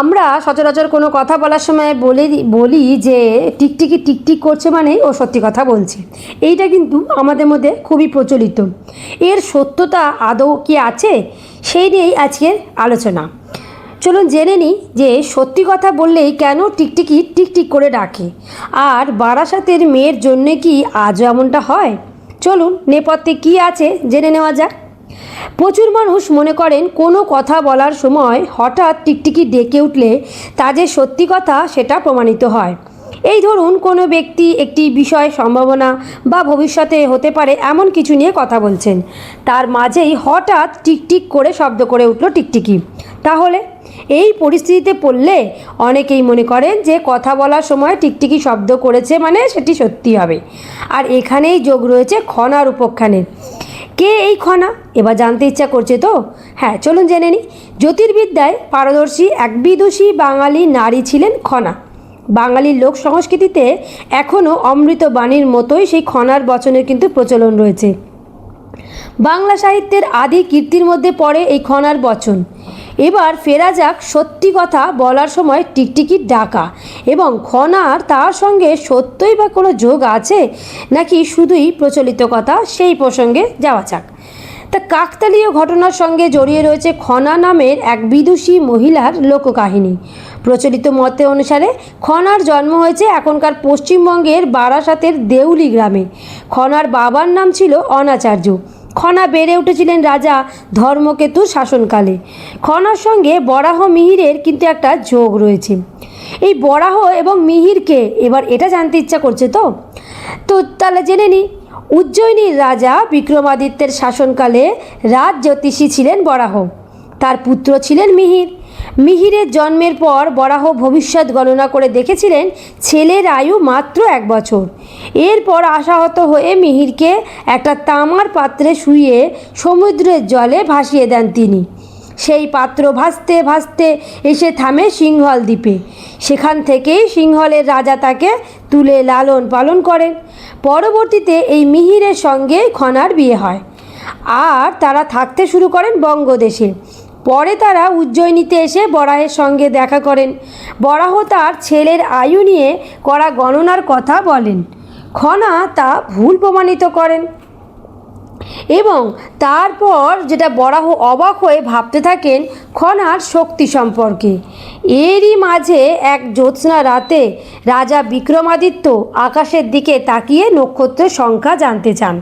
আমরা সচরাচর কোনো কথা বলার সময় বলে, বলি যে টিকটিকি টিকটিক করছে মানেই ও সত্যি কথা বলছে। এইটা কিন্তু আমাদের মধ্যে খুবই প্রচলিত। এর সত্যতা আদৌ কি আছে? সেই নিয়েই আজকের আলোচনা। চলুন জেনে নিই যে সত্যি কথা বললেই কেন টিকটিকি টিকটিক করে ডাকে। আর বারাসাতের মেয়ের জন্যে কি আজও এমনটা হয়? চলুন নেপথ্যে কী আছে জেনে নেওয়া যাক। প্রচুর মানুষ মনে করেন কোনো কথা বলার সময় হঠাৎ টিকটিকি ডেকে উঠলে তা যে সত্যি কথা সেটা প্রমাণিত হয়। এই ধরুন কোনো ব্যক্তি একটি বিষয়, সম্ভাবনা বা ভবিষ্যতে হতে পারে এমন কিছু নিয়ে কথা বলছেন। তার মাঝেই হঠাৎ টিকটিক করে শব্দ করে উঠল টিকটিকি। তাহলে এই পরিস্থিতিতে পড়লে অনেকেই মনে করেন যে কথা বলার সময় টিকটিকি শব্দ করেছে মানে সেটি সত্যি হবে। আর এখানেই যোগ রয়েছে ক্ষণার উপখ্যানের। কে এই খনা? এবার জানতে ইচ্ছা করছে তো? হ্যাঁ চলুন জেনে নিই। জ্যোতির্বিদ্যায় পারদর্শী এক বিদুষী বাঙালি নারী ছিলেন খনা। বাঙালির লোক সংস্কৃতিতে এখনও অমৃত বাণীর মতোই সেই খনার বচনের কিন্তু প্রচলন রয়েছে। বাংলা সাহিত্যের আদি কীর্তির মধ্যে পড়ে এই খনার বচন। এবার ফেরা যাক, সত্যি কথা বলার সময় টিকটিকির ডাকা। এবং খনার তার সঙ্গে সত্যই বা কোনো যোগ আছে? নাকি শুধুই প্রচলিত কথা? সেই প্রসঙ্গে যাওয়া যাক। তা কাকতালীয় ঘটনার সঙ্গে জড়িয়ে রয়েছে খনা নামের এক বিদুষী মহিলার লোককাহিনী। প্রচলিত মতে অনুসারে খনার জন্ম হয়েছে এখনকার পশ্চিমবঙ্গের বারাসাতের দেউলি গ্রামে। খনার বাবার নাম ছিল অনাচার্য। খনা বেড়ে উঠেছিলেন রাজা ধর্মকেতু শাসনকালে। খনার সঙ্গে বরাহ মিহিরের কিন্তু একটা যোগ রয়েছে। এই বরাহ এবং মিহিরকে এবার এটা জানতে ইচ্ছা করছে তো? তো তাহলে জেনে নিই উজ্জয়িনীর রাজা বিক্রমাদিত্যের শাসনকালে রাজ জ্যোতিষী ছিলেন বরাহ। তার পুত্র ছিলেন মিহির। মিহিরের জন্মের পর বরাহ ভবিষ্যৎ গণনা করে দেখেছিলেন ছেলের আয়ু মাত্র এক বছর। এরপর আশাহত হয়ে মিহিরকে একটা তামার পাত্রে শুয়ে সমুদ্রের জলে ভাসিয়ে দেন তিনি। সেই পাত্র ভাসতে ভাসতে এসে থামে সিংহল দ্বীপে। সেখান থেকেই সিংহলের রাজা তাকে তুলে লালন পালন করেন। পরবর্তীতে এই মিহিরের সঙ্গে খনার বিয়ে হয়। আর তারা থাকতে শুরু করেন বঙ্গদেশে। পরে তারা উজ্জয়িনীতে এসে বরাহের সঙ্গে দেখা করেন। বরাহ তার ছেলের আয়ু নিয়ে করা গণনার কথা বলেন। খনা তা ভুল প্রমাণিত করেন। এবং তারপর যেটা বরাহ অবাক হয়ে ভাবতে থাকেন, খনার শক্তি সম্পর্কে। এরই মাঝে এক জ্যোৎস্না রাতে রাজা বিক্রমাদিত্য আকাশের দিকে তাকিয়ে নক্ষত্রের সংখ্যা জানতে চান।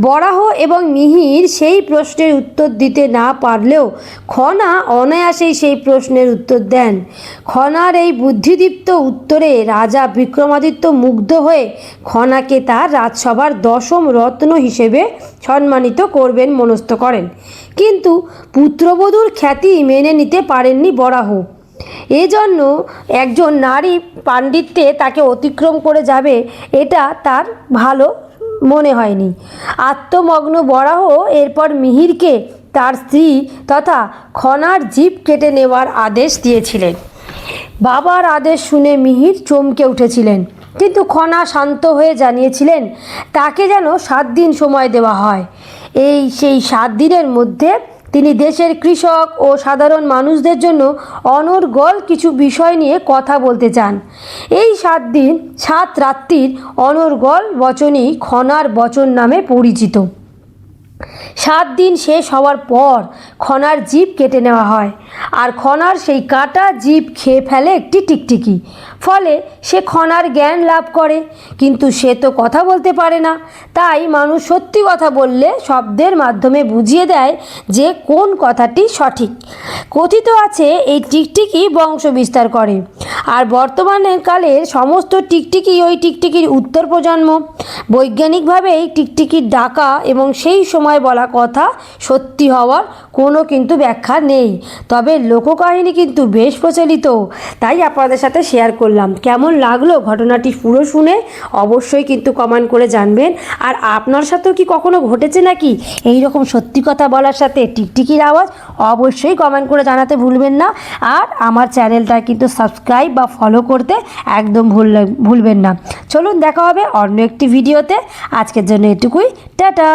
বরাহ এবং মিহির সেই প্রশ্নের উত্তর দিতে না পারলেও খনা অনায়াসেই সেই প্রশ্নের উত্তর দেন। খনার এই বুদ্ধিদীপ্ত উত্তরে রাজা বিক্রমাদিত্য মুগ্ধ হয়ে খনাকে তার রাজসভার দশম রত্ন হিসেবে সম্মানিত করবেন মনস্থ করেন। কিন্তু পুত্রবধূর খ্যাতি মেনে নিতে পারেননি বরাহ। এজন্য একজন নারী পাণ্ডিত্যে তাকে অতিক্রম করে যাবে, এটা তার ভালো মনে হয়নি। আত্মমগ্ন বরাহ, এরপর মিহিরকে তার স্ত্রী তথা খনার জিভ কেটে নেওয়ার আদেশ দিয়েছিলেন। বাবার আদেশ শুনে মিহির চমকে উঠেছিলেন। কিন্তু খনা শান্ত হয়ে জানিয়েছিলেন, তাকে যেন সাত দিন সময় দেওয়া হয়। এই সেই সাত দিনের মধ্যে তিনি দেশের কৃষক ও সাধারণ মানুষদের জন্য অনর্গল কিছু বিষয় নিয়ে কথা বলতে চান। এই সাত দিন, সাত রাত্রির অনর্গল বচনই খনার বচন নামে পরিচিত। সাত দিন শেষ হওয়ার পর খনার জিভ কেটে নেওয়া হয়। আর খনার সেই কাটা জিভ খেয়ে ফেলে একটি টিকটিকি। ফলে সে খনার জ্ঞান লাভ করে। কিন্তু সে তো কথা বলতে পারে না। তাই মানুষ সত্যি কথা বললে শব্দের মাধ্যমে বুঝিয়ে দেয় যে কোন কথাটি সঠিক। কথিত আছে, এই টিকটিকি বংশ বিস্তার করে। আর বর্তমানে কালের সমস্ত টিকটিকি ওই টিকটিকির উত্তর প্রজন্ম। বৈজ্ঞানিকভাবে এই টিকটিকির ডাকা এবং সেই সময় বলা কথা সত্যি হওয়ার কোনো কিন্তু ব্যাখ্যা নেই। তবে লোককাহিনী কিন্তু বেশ প্রচলিত, তাই আপনাদের সাথে শেয়ার করলাম। কেমন লাগল ঘটনাটি পুরো শুনে অবশ্যই কিন্তু কমেন্ট করে জানবেন। আর আপনার সাথেও কি কখনো ঘটেছে নাকি এই রকম সত্যি কথা বলার সাথে টিকটিকির আওয়াজ? অবশ্যই কমেন্ট করে জানাতে ভুলবেন না। আর আমার চ্যানেলটা কিন্তু সাবস্ক্রাইব বা ফলো করতে একদম ভুল ভুলবেন না। চলুন দেখা হবে অন্য একটি ভিডিওতে আজকের জন্য এটুকুই। টাটা!